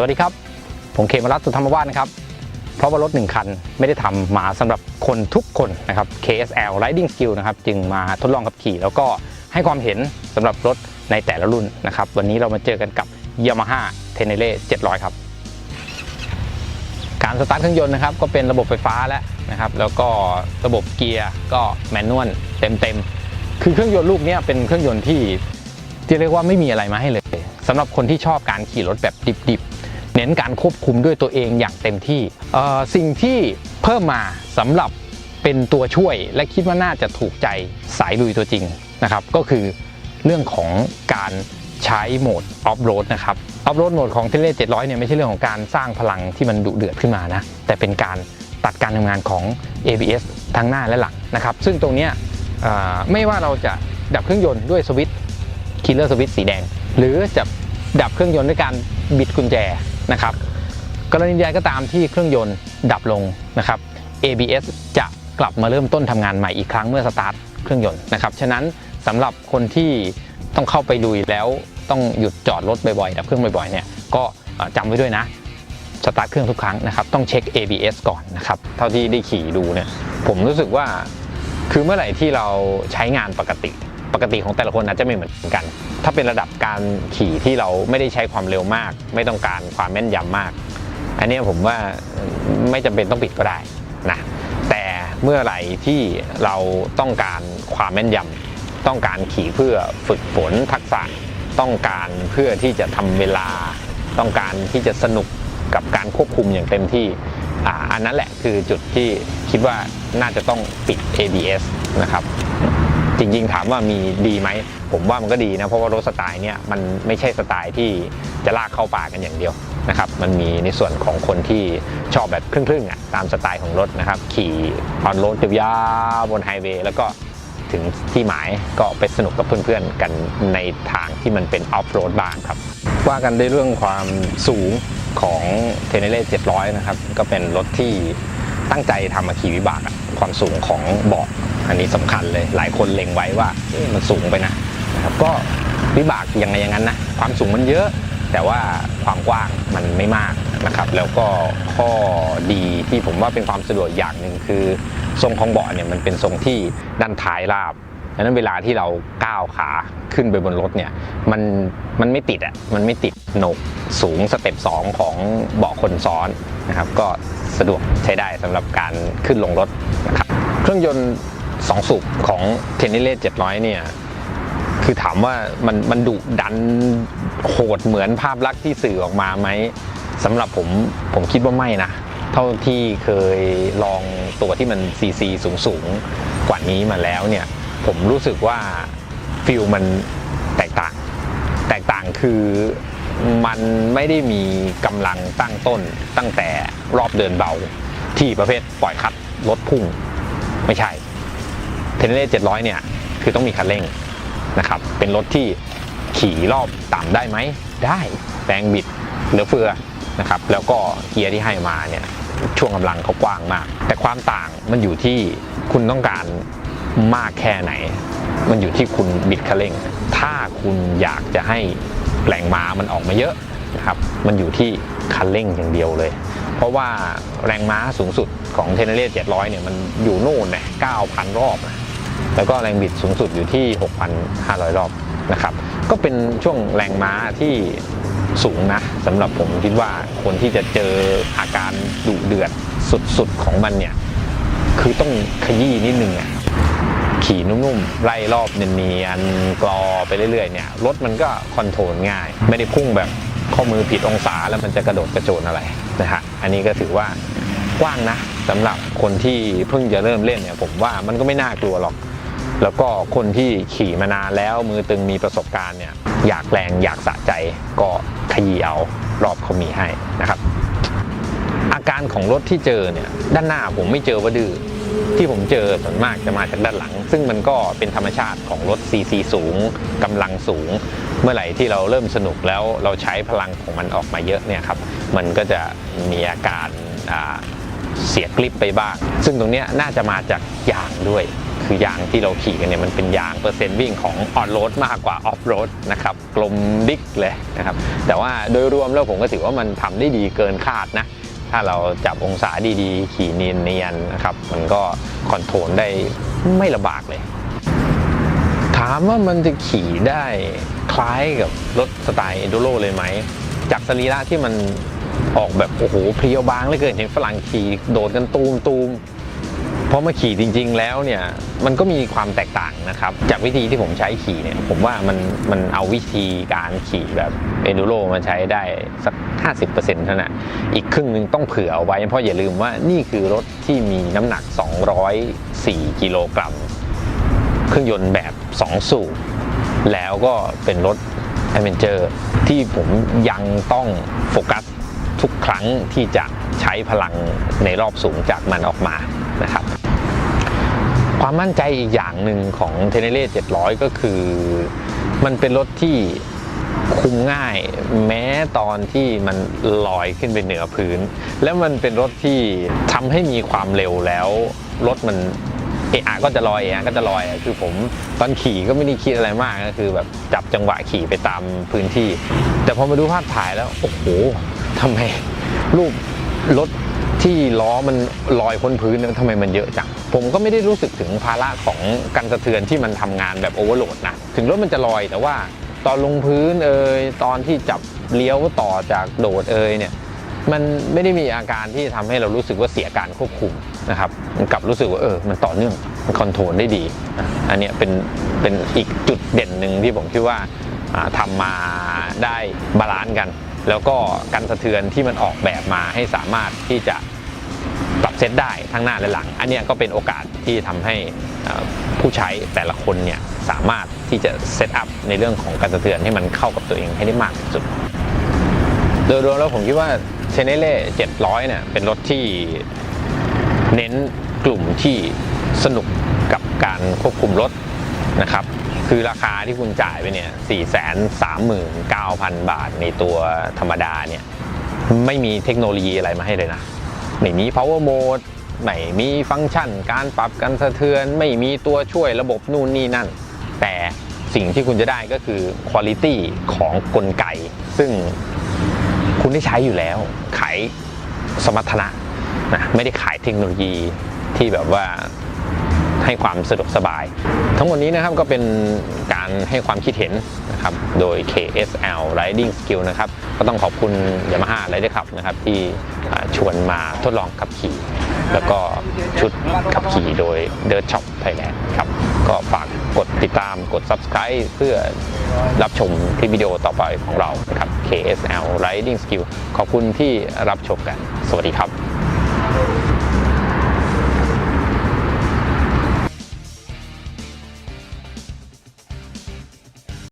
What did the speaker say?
สวัสดีครับ ผมเคมรัตน์สุธรรมวาสนะครับ เพราะว่ารถหนึ่งคันไม่ได้ทำมาสำหรับคนทุกคนนะครับ KSL Riding Skill นะครับจึงมาทดลองขับขี่ แล้วก็ให้ความเห็นสำหรับรถในแต่ละรุ่นนะครับ วันนี้เรามาเจอกันกับ Yamaha t e n e r e 700 ครับ การสตาร์ทเครื่องยนต์นะครับก็เป็นระบบไฟฟ้าแล้วนะครับ แล้วก็ระบบเกียร์ก็แมนนวลเต็มๆ คือเครื่องยนต์ลูกนี้เป็นเครื่องยนต์ที่ที่เรียกว่าไม่มีอะไรมาให้เลยสำหรับคนที่ชอบการขี่รถแบบดิบ เน้นการควบคุมด้วยตัวเองอย่างเต็มที่ สิ่งที่เพิ่มมาสำหรับเป็นตัวช่วยและคิดว่าน่าจะถูกใจสายลุยตัวจริงนะครับ ก็คือเรื่องของการใช้โหมดออฟโรดนะครับออฟโรดโหมดของเทเล700เนี่ยไม่ใช่เรื่องของการสร้างพลังที่มันดุเดือดขึ้นมานะ แต่เป็นการตัดการทำงานของ ABS ทั้งหน้าและหลังนะครับ ซึ่งตรงนี้ไม่ว่าเราจะดับเครื่องยนต์ด้วยสวิตช์คิลเลอร์สวิตช์สีแดง หรือจะดับเครื่องยนต์ด้วยการบิดกุญแจ นะครับกรณีใดก็ตามที่เครื่องยนต์ดับลงนะครับ ABS จะกลับมาเริ่มต้นทำงานใหม่อีกครั้งเมื่อสตาร์ทเครื่องยนต์นะครับฉะนั้นสำหรับคนที่ต้องเข้าไปลุยแล้วต้องหยุดจอดรถบ่อยๆดับเครื่องบ่อยๆเนี่ยก็จำไว้ด้วยนะสตาร์ทเครื่องทุกครั้งนะครับต้องเช็ค ABS ก่อนนะครับเท่าที่ได้ขี่ดูเนี่ยผมรู้สึกว่าคือเมื่อไหร่ที่เราใช้งานปกติ ปกติของแต่ละคนอาจจะไม่เหมือนกัน ถ้าเป็นระดับการขี่ที่เราไม่ได้ใช้ความเร็วมาก ไม่ต้องการความแม่นยำมาก อันนี้ผมว่าไม่จำเป็นต้องปิดก็ได้นะแต่เมื่อไหร่ที่เราต้องการความแม่นยำต้องการขี่เพื่อฝึกฝนทักษะ ต้องการเพื่อที่จะทำเวลา ต้องการที่จะสนุกกับการควบคุมอย่างเต็มที่ออันนั้นแหละคือจุดที่คิดว่าน่าจะต้องปิด ABS นะครับ จริงๆ ถามว่ามีดีไหม ผมว่ามันก็ดีนะ เพราะว่ารถสไตล์เนี่ยมันไม่ใช่สไตล์ที่จะลากเข้าป่ากันอย่างเดียวนะครับมันมีในส่วนของคนที่ชอบแบบครึ่งๆอะตามสไตล์ของรถนะครับ ขี่ออนโรดยาวบนไฮเวย์แล้วก็ถึงที่หมายก็ไปสนุกกับเพื่อนๆ กันในทางที่มันเป็นออฟโรดบ้างครับ ว่ากันในเรื่องความสูงของเทเนเล่700 นะครับ ก็เป็นรถที่ตั้งใจทำมาขี่วิบากอะความสูงของเบาะ อันนี้สำคัญเลยหลายคนเล็งไว้ว่ามันสูงไปนะนะครับก็วิบากยังไงอย่างนั้นนะความสูงมันเยอะ แต่ว่าความกว้างมันไม่มากนะครับ แล้วก็ข้อดีที่ผมว่าเป็นความสะดวกอย่างหนึ่งคือ ทรงของเบาะเนี่ยมันเป็นทรงที่ด้านท้ายราบดังนั้นเวลาที่เราก้าวขาขึ้นไปบนรถเนี่ยมันมันไม่ติดอะมันไม่ติดหนกสูงสเต็ป2ของเบาะคนซ้อนนะครับ ก็สะดวกใช้ได้สำหรับการขึ้นลงรถนะครับ เครื่องยนต์ 2สูบของเทนนิเล่700เนี่ย คือถามว่ามันมันดุดันโหดเหมือนภาพลักษณ์ที่สื่อออกมาไหมสำหรับผมผมคิดว่าไม่นะ เท่าที่เคยลองตัวที่มันซีซีสูงสูงๆกว่านี้มาแล้วเนี่ย ผมรู้สึกว่าฟิลมันแตกต่าง แตกต่างคือมันไม่ได้มีกำลังตั้งต้นตั้งแต่รอบเดินเบาที่ประเภทปล่อยคัดรถพุ่ง ไม่ใช่ เทนเล่700เนี่ยคือต้องมีคันเร่งนะครับ เป็นรถที่ขี่รอบต่ำได้ไหม ได้แรงบิดเหลือเฟือนะครับ แล้วก็เกียร์ที่ให้มาเนี่ยช่วงกำลังเขากว้างมาก แต่ความต่างมันอยู่ที่คุณต้องการมากแค่ไหน มันอยู่ที่คุณบิดคันเร่ง ถ้าคุณอยากจะให้แรงม้ามันออกมาเยอะนะครับ มันอยู่ที่คันเร่งอย่างเดียวเลย เพราะว่าแรงม้าสูงสุดของเทนเนอร์700 เนี่ยมันอยู่โน่นนะ9,000 รอบนะ แล้วก็แรงบิดสูงสุดอยู่ที่ 6,500 รอบนะครับ ก็เป็นช่วงแรงม้าที่สูงนะสำหรับผมคิดว่าคนที่จะเจออาการดุเดือดสุดๆของมันเนี่ย คือต้องขยี้นิดนึงอะขี่นุ่มๆ ไล่รอบเนียนๆกรอไปเรื่อยๆเนี่ยรถมันก็คอนโทรลง่าย ไม่ได้พุ่งแบบข้อมือผิดองศาแล้วมันจะกระโดดกระโจนอะไรนะฮะอันนี้ก็ถือว่ากว้างนะสำหรับคนที่เพิ่งจะเริ่มเล่นเนี่ยผมว่ามันก็ไม่น่ากลัวหรอก แล้วก็คนที่ขี่มานานแล้วมือตึงมีประสบการณ์เนี่ยอยากแรงอยากสะใจก็ขยีเอารอบเขามีให้นะครับ อาการของรถที่เจอเนี่ยด้านหน้าผมไม่เจอว่าดื้อที่ผมเจอส่วนมากจะมาจากด้านหลัง ซึ่งมันก็เป็นธรรมชาติของรถ CC สูงกำลังสูง เมื่อไหร่ที่เราเริ่มสนุกแล้วเราใช้พลังของมันออกมาเยอะเนี่ยครับมันก็จะมีอาการเสียกลิปไปบ้าง ซึ่งตรงนี้น่าจะมาจากยางด้วย คือยางที่เราขี่กันเนี่ยมันเป็นยางเปอร์เซ็นต์วิ่งของออนโรดมากกว่าออฟโรดนะครับกลมดิกเลยนะครับแต่ว่าโดยรวมแล้วผมก็ถือว่ามันทำได้ดีเกินคาดนะถ้าเราจับองศาดีๆ ขี่เนียนๆนะครับมันก็คอนโทรลได้ไม่ลำบากเลย ถามว่ามันจะขี่ได้คล้ายกับรถสไตล์เอนดูโรเลยไหม จากสรีระที่มันออกแบบ โอ้โหเพรียวบางเหลยเกินเห็นฝรั่งขี่โดดกันตูมตูม พอมาขี่จริง ๆ แล้วเนี่ยมันก็มีความแตกต่างนะครับ จากวิธีที่ผมใช้ขี่เนี่ยผมว่ามันมันเอาวิธีการขี่แบบเอนดูโรมาใช้ได้สัก 50%เท่านั้นอีกครึ่งหนึ่งต้องเผื่อเอาไว้ เพราะอย่าลืมว่านี่คือรถที่มีน้ำหนัก 204 กิโลกรัมเครื่องยนต์แบบ 2 สูบแล้วก็เป็นรถ a d v e n t u r e ที่ผมยังต้องโฟกัสทุกครั้งที่จะใช้พลังในรอบสูงจากมันออกมานะครับ ความมั่นใจอีกอย่างหนึ่งของ t e n e r e 700 ก็คือ มันเป็นรถที่คุมง่ายแม้ตอนที่มันลอยขึ้นไปเหนือพื้น แล้วมันเป็นรถที่ทำให้มีความเร็วแล้วรถมันเอะอก็จะลอยเอะก็จะลอยอะคือผมตอนขี่ก็ไม่ได้คิดอะไรมากก็คือแบบจับจังหวะขี่ไปตามพื้นที่ แต่พอมาดูภาพถ่ายแล้วโอ้โหทำไมรูปรถที่ล้อมันลอยพ้นพื้นนี่ทำไมมันเยอะจัง ผมก็ไม่ได้รู้สึกถึงภาระของการสะเทือนที่มันทำงานแบบโอเวอร์โหลดนะ ถึงรถมันจะลอยแต่ว่าตอนลงพื้นเอยตอนที่จับเลี้ยวต่อจากโดดเอยเนี่ยมันไม่ได้มีอาการที่ทำให้เรารู้สึกว่าเสียการควบคุมนะครับมันกลับรู้สึกว่าเออมันต่อเนื่องมันคอนโทรลได้ดี อันนี้เป็นเป็นอีกจุดเด่นหนึ่งที่ผมคิดว่าอ่าทำมาได้บาลานซ์กัน แล้วก็การสะเทือนที่มันออกแบบมาให้สามารถที่จะ เซตได้ทั้งหน้าและหลัง อันนี้ก็เป็นโอกาสที่ทำให้ผู้ใช้แต่ละคนเนี่ยสามารถที่จะเซตอัพในเรื่องของการสะเทือนให้มันเข้ากับตัวเองให้ได้มากที่สุด โดยรวมแล้วผมคิดว่าเชเนเล่700เนี่ยเป็นรถที่เน้นกลุ่มที่สนุกกับการควบคุมรถนะครับคือราคาที่คุณจ่ายไปเนี่ย439,000 บาทในตัวธรรมดาเนี่ยไม่มีเทคโนโลยีอะไรมาให้เลยนะ ไม่มี power mode ไม่มีฟังก์ชัน การปรับกันสะเทือน ไม่มีตัวช่วยระบบนู่นนี่นั่น แต่สิ่งที่คุณจะได้ก็คือคุณภาพของกลไก ซึ่งคุณได้ใช้อยู่แล้วขายสมรรถนะนะไม่ได้ขายเทคโนโลยีที่แบบว่า ให้ความสะดวกสบาย ทั้งหมดนี้นะครับก็เป็นการให้ความคิดเห็นนะครับโดย KSL Riding Skill นะครับก็ต้องขอบคุณ Yamaha Rider Club นะครับที่ชวนมาทดลองขับขี่ แล้วก็ชุดขับขี่โดย Dirt Shop Thailand ครับก็ฝากกดติดตามกด Subscribe เพื่อรับชมคลิปวิดีโอต่อไปของเรานะครับ KSL Riding Skill ขอบคุณที่รับชมกัน สวัสดีครับ